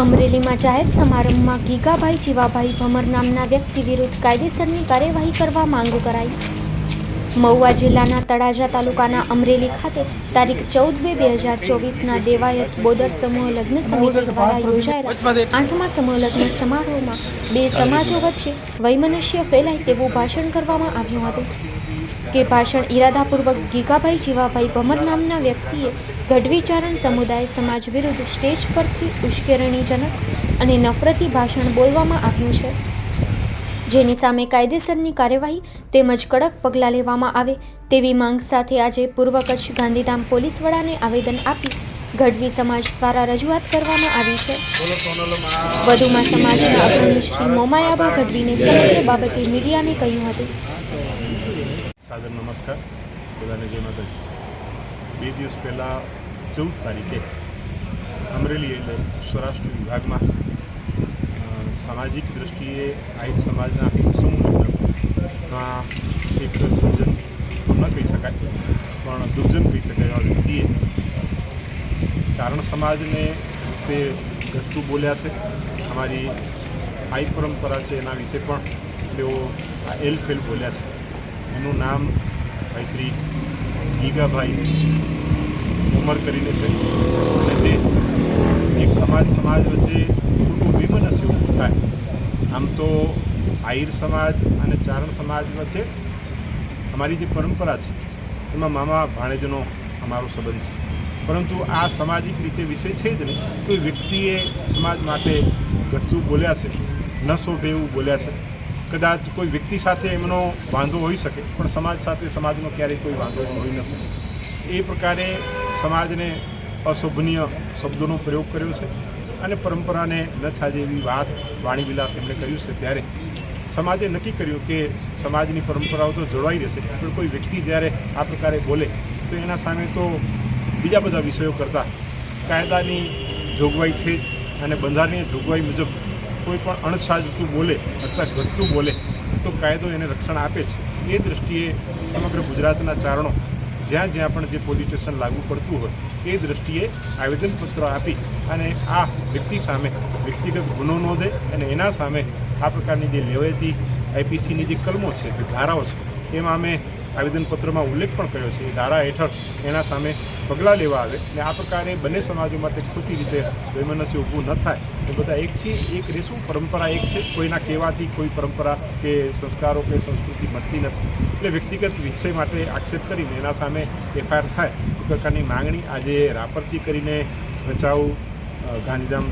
અમરેલીમાં જાહેર સમારંભમાં ગીગાભાઈ જીવાભાઈ ભમર નામના વ્યક્તિ વિરુદ્ધ કાયદેસરની કાર્યવાહી કરવા માંગ કરાઈ. મહુવા જિલ્લાના તળાજા તાલુકાના અમરેલી ખાતે તારીખ ચૌદ બે બે હજાર ચોવીસના દેવાયત બોદર સમૂહ લગ્ન સમિતિ દ્વારા યોજાયેલા આઠમા સમૂહ લગ્ન સમારોહમાં બે સમાજો વચ્ચે વૈમનસ્ય ફેલાય તેવું ભાષણ કરવામાં આવ્યું હતું. કે ભાષણ ઈરાદાપૂર્વક ગીગાભાઈ જીવાભાઈ ભમર નામના વ્યક્તિએ ગઢવીચારણ સમુદાય સમાજ વિરુદ્ધ સ્ટેજ પરથી ઉશ્કેરણીજનક અને નફરતી ભાષણ બોલવામાં આવ્યું છે. જેની સામે કાયદેસરની કાર્યવાહી તેમજ કડક પગલાં લેવામાં આવે તેવી માંગ સાથે આજે પૂર્વ કચ્છ ગાંધીધામ પોલીસ વડાને આવેદન આપી ગઢવી સમાજ દ્વારા રજૂઆત કરવામાં આવી છે. વધુમાં સમાજના અગ્રણી શ્રી મોમાયાબા ગઢવીને સમગ્ર બાબતે મીડિયાને કહ્યું હતું. સાદર નમસ્કાર. બધાને જય માતાજી. બે દિવસ પહેલાં, ચૌદ તારીખે, અમરેલી એટલે સ્વરાષ્ટ્ર વિભાગમાં સામાજિક દ્રષ્ટિએ આહિર સમાજના સમૂહમાં એક સજ્જન ન કહી શકાય, પણ દુર્જન કહી શકાય એવા વ્યક્તિએ ચારણ સમાજને તે ઘટતું બોલ્યા છે. અમારી આઈ પરંપરા છે એના વિશે પણ તેઓ એલ બોલ્યા છે. એનું નામ ભાઈ શ્રી ગીગાભાઈ ઉમર કરીને છે. અને તે એક સમાજ સમાજ વચ્ચે મોટું વિમનસ્ય ઊભું થાય. આમ તો આહિર સમાજ અને ચારણ સમાજ વચ્ચે અમારી જે પરંપરા છે, એમાં મામા ભાણેજનો અમારો સંબંધ છે. પરંતુ આ સામાજિક રીતે વિષય છે જ નહીં. કોઈ વ્યક્તિએ સમાજ માટે ઘટતું બોલ્યા છે, ન શોભે એવું બોલ્યા છે. કદાચ કોઈ વ્યક્તિ સાથે એમનો વાંધો હોઈ શકે, પણ સમાજ સાથે સમાજનો ક્યારેય કોઈ વાંધો હોઈ ન શકે. એ પ્રકારે સમાજને અશોભનીય શબ્દોનો પ્રયોગ કર્યો છે અને પરંપરાને ન છાજે એવી વાત વાણી વિલાસ એમણે કર્યું છે. ત્યારે સમાજે નક્કી કર્યું કે સમાજની પરંપરાઓ તો જળવાઈ રહેશે, પણ કોઈ વ્યક્તિ જ્યારે આ પ્રકારે બોલે, તો એના સામે તો બીજા બધા વિષયો કરતાં. કાયદાની જોગવાઈ છે અને બંધારણીય જોગવાઈ મુજબ કોઈ પણ અણસાજતું બોલે અથવા ઘટતું બોલે, તો કાયદો એને રક્ષણ આપે છે. એ દ્રષ્ટિએ સમગ્ર ગુજરાતના ચારણો જ્યાં જ્યાં પણ જે પોલીસ સ્ટેશન લાગુ પડતું હોય, એ દ્રષ્ટિએ આવેદનપત્ર આપી અને આ વ્યક્તિ સામે વ્યક્તિગત ગુનો નોંધે અને એના સામે આ પ્રકારની જે લેવાયતી આઈપીસીની જે કલમો છે, જે ધારાઓ છે, એમાં અમે આવેદનપત્રમાં ઉલ્લેખ પણ કર્યો છે. ધારા હેઠળ એના સામે પગલાં લેવા આવે અને આ પ્રકારે બંને સમાજો માટે ખોટી રીતે વૈમનસ્ય ઊભું ન થાય. એ બધા એક છે, એક રહેશું પરંપરા એક છે. કોઈના કહેવાથી કોઈ પરંપરા કે સંસ્કારો કે સંસ્કૃતિ મળતી નથી. એટલે વ્યક્તિગત વિષય માટે આક્ષેપ કરીને એના સામે એફઆઈઆર થાય. એ પ્રકારની માંગણી આજે રાપરથી કરીને ભચાઉ ગાંધીધામ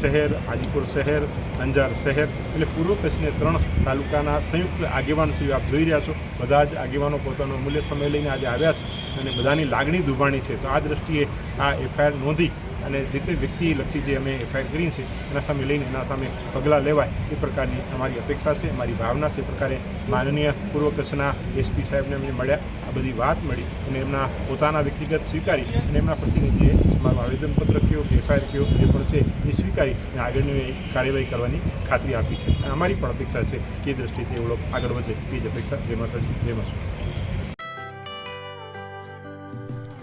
શહેર, આદિપુર શહેર, અંજાર શહેર એટલે પૂર્વ કચ્છને ત્રણ તાલુકાના સંયુક્ત આગેવાન શ્રી આપ જોઈ રહ્યા છો. બધા જ આગેવાનો પોતાનો અમૂલ્ય સમય લઈને આજે આવ્યા છે અને બધાની લાગણી દુભાણી છે. તો આ દ્રષ્ટિએ આ એફઆઈઆર નોંધી અને જે તે વ્યક્તિલક્ષી જે અમે એફઆઈઆર કરીએ છીએ, એના સામે લઈને, એના સામે પગલાં લેવાય, એ પ્રકારની અમારી અપેક્ષા છે, અમારી ભાવના છે. એ પ્રકારે માનનીય પૂર્વ એસપી સાહેબને અમને મળ્યા, આ બધી વાત મળી અને એમના પોતાના વ્યક્તિગત સ્વીકારી અને એમના પ્રતિનિધિએ મારું આવેદનપત્ર કયો કે એફઆઈઆર કયો, જે પણ છે, એ સ્વીકારી અને આગળની કાર્યવાહી કરવાની ખાતરી આપી છે. અને અમારી પણ અપેક્ષા છે, કે એ તેઓ લોકો આગળ વધે. એ જ અપેક્ષા જેમાં જેમાં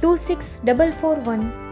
26441